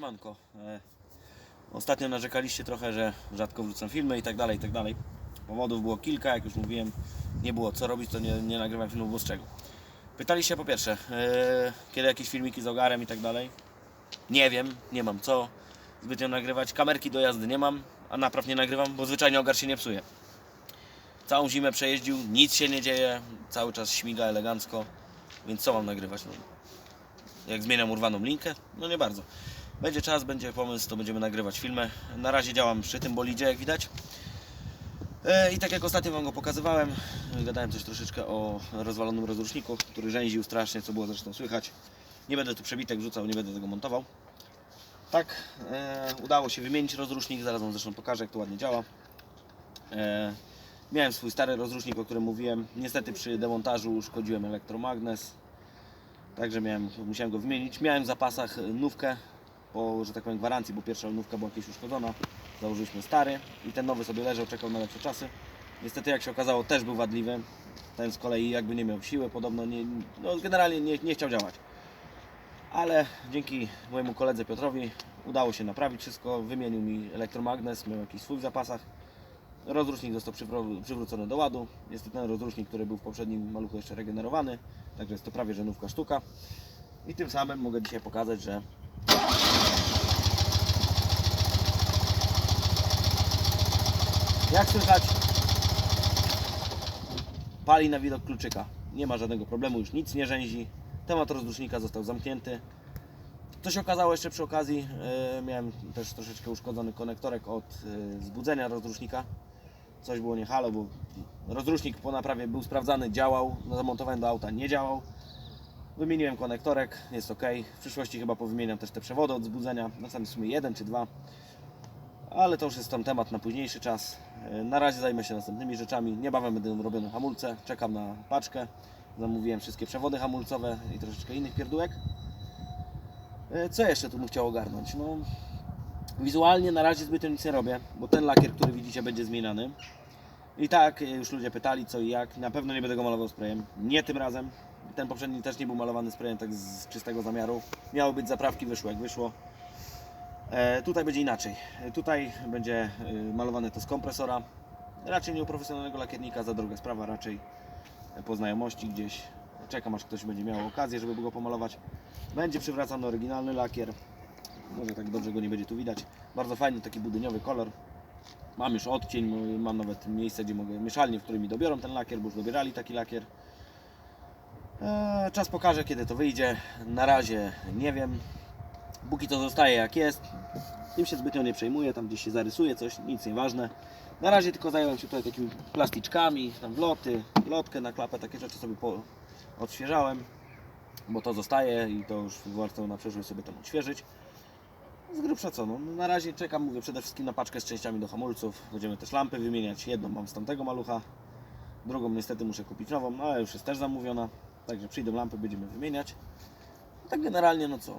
Manko. E, ostatnio narzekaliście trochę, że rzadko wrzucam filmy i tak dalej, i tak dalej. Powodów było kilka, jak już mówiłem, nie było co robić, to nie, nie nagrywam filmów, bo z czego. Pytaliście po pierwsze, e, kiedy jakieś filmiki z ogarem i tak dalej. Nie wiem, nie mam co zbytnio nagrywać. Kamerki do jazdy nie mam, a napraw nie nagrywam, bo zwyczajnie ogar się nie psuje. Całą zimę przejeździł, nic się nie dzieje, cały czas śmiga elegancko, więc co mam nagrywać? No, jak zmieniam urwaną linkę? No nie bardzo. Będzie czas, będzie pomysł, to będziemy nagrywać filmy. Na razie działam przy tym bolidzie, jak widać. E, I tak jak ostatnio Wam go pokazywałem, gadałem też troszeczkę o rozwalonym rozruszniku, który rzęził strasznie, co było zresztą słychać. Nie będę tu przebitek wrzucał, nie będę tego montował. Tak, e, udało się wymienić rozrusznik, zaraz Wam zresztą pokażę, jak to ładnie działa. E, miałem swój stary rozrusznik, o którym mówiłem. Niestety przy demontażu uszkodziłem elektromagnes, Także miałem, musiałem go wymienić. Miałem w zapasach nówkę po, że tak powiem, gwarancji, bo pierwsza nówka była jakieś uszkodzona. Założyliśmy stary i ten nowy sobie leżał, czekał na lepsze czasy. Niestety, jak się okazało, też był wadliwy. Ten z kolei jakby nie miał siły, podobno nie, no, generalnie nie, nie chciał działać. Ale dzięki mojemu koledze Piotrowi udało się naprawić wszystko. Wymienił mi elektromagnes, miał jakiś swój w zapasach. Rozrusznik został przywró- przywrócony do ładu. Jest to ten rozrusznik, który był w poprzednim maluchu jeszcze regenerowany. Także jest to prawie że nówka sztuka. I tym samym mogę dzisiaj pokazać, że jak słychać pali na widok kluczyka. Nie ma żadnego problemu, już nic nie rzęzi. Temat rozrusznika został zamknięty. Co się okazało jeszcze przy okazji, e, miałem też troszeczkę uszkodzony konektorek od e, zbudzenia rozrusznika. Coś było nie halo, bo rozrusznik po naprawie był sprawdzany, działał, zamontowałem do auta, nie działał. Wymieniłem konektorek, jest ok. W przyszłości chyba powymieniam też te przewody od zbudzenia. Na samym sumie jeden czy dwa. Ale to już jest tam temat na późniejszy czas. E, Na razie zajmę się następnymi rzeczami. Niebawem będą robione hamulce. Czekam na paczkę. Zamówiłem wszystkie przewody hamulcowe i troszeczkę innych pierdółek. E, Co jeszcze tu bym chciał ogarnąć? No, wizualnie na razie zbytnio nic nie robię, bo ten lakier, który widzicie, będzie zmieniany. I tak, e, już ludzie pytali co i jak. Na pewno nie będę go malował sprayem. Nie tym razem. Ten poprzedni też nie był malowany sprayem tak z czystego zamiaru. Miały być zaprawki, wyszło jak wyszło. E, tutaj będzie inaczej. E, tutaj będzie e, malowane to z kompresora. Raczej nie u profesjonalnego lakiernika, za droga sprawa, raczej po znajomości gdzieś. Czekam aż ktoś będzie miał okazję, żeby go pomalować. Będzie przywracany oryginalny lakier. Może tak dobrze go nie będzie tu widać. Bardzo fajny taki budyniowy kolor. Mam już odcień, mam nawet miejsce, gdzie mogę, mieszalnię, w której mi dobiorą ten lakier, bo już dobierali taki lakier. Eee, czas pokaże, kiedy to wyjdzie. Na razie nie wiem. Póki to zostaje jak jest. Tym się zbytnio nie przejmuję, tam gdzieś się zarysuje coś, nic nieważne. Na razie tylko zająłem się tutaj takimi plasticzkami, tam wloty, lotkę na klapę, takie rzeczy sobie po, odświeżałem, bo to zostaje i to już warto na przyszłość sobie tam odświeżyć. Z grubsza co, no na razie czekam, mówię przede wszystkim na paczkę z częściami do hamulców. Będziemy też lampy wymieniać. Jedną mam z tamtego malucha, drugą niestety muszę kupić nową, no ale już jest też zamówiona. Także przyjdą lampy, będziemy wymieniać. Tak generalnie, no co,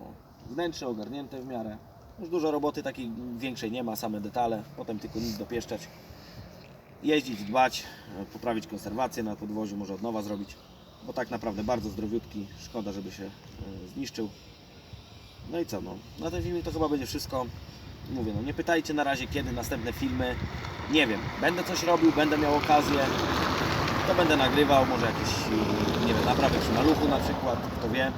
wnętrze ogarnięte w miarę. Już dużo roboty takiej większej nie ma, same detale, potem tylko nic dopieszczać. Jeździć, dbać, poprawić konserwację na podwoziu, może od nowa zrobić. Bo tak naprawdę bardzo zdrowiutki, szkoda, żeby się e, zniszczył. No i co, no, na tym filmie to chyba będzie wszystko. Mówię, no nie pytajcie na razie kiedy następne filmy. Nie wiem, będę coś robił, będę miał okazję, to będę nagrywał, może jakieś, e, nie wiem, naprawy przy maluchu na przykład, kto wie.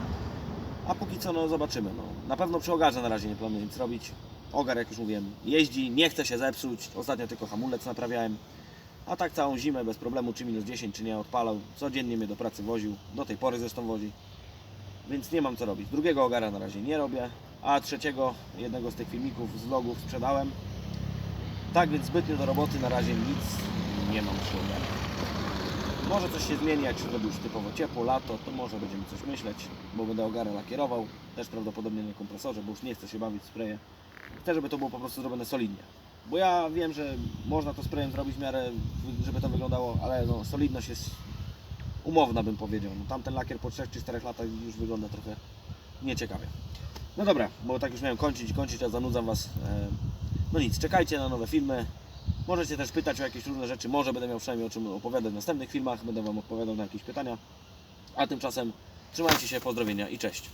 A póki co, no zobaczymy. No. Na pewno przy ogarze na razie nie planuję nic robić. Ogar, jak już mówiłem, jeździ, nie chce się zepsuć. Ostatnio tylko hamulec naprawiałem. A tak całą zimę bez problemu, czy minus 10, czy nie odpalał. Codziennie mnie do pracy woził. Do tej pory zresztą wozi. Więc nie mam co robić. Drugiego ogara na razie nie robię. A trzeciego, jednego z tych filmików z vlogów sprzedałem. Tak więc zbytnio do roboty na razie nic nie mam przy ogarach. Może coś się zmieni, jak się zrobi już typowo ciepło, lato, to może będziemy coś myśleć, bo będę ogarę lakierował, też prawdopodobnie na kompresorze, bo już nie chcę się bawić w spraye. Chcę, żeby to było po prostu zrobione solidnie. Bo ja wiem, że można to sprayem zrobić w miarę, żeby to wyglądało, ale no, solidność jest umowna, bym powiedział. No, tamten lakier po 3 czy 4 latach już wygląda trochę nieciekawie. No dobra, bo tak już miałem kończyć, kończyć, a zanudzam Was. E, No nic, czekajcie na nowe filmy. Możecie też pytać o jakieś różne rzeczy, może będę miał przynajmniej o czym opowiadać w następnych filmach, będę Wam odpowiadał na jakieś pytania. A tymczasem trzymajcie się, pozdrowienia i cześć.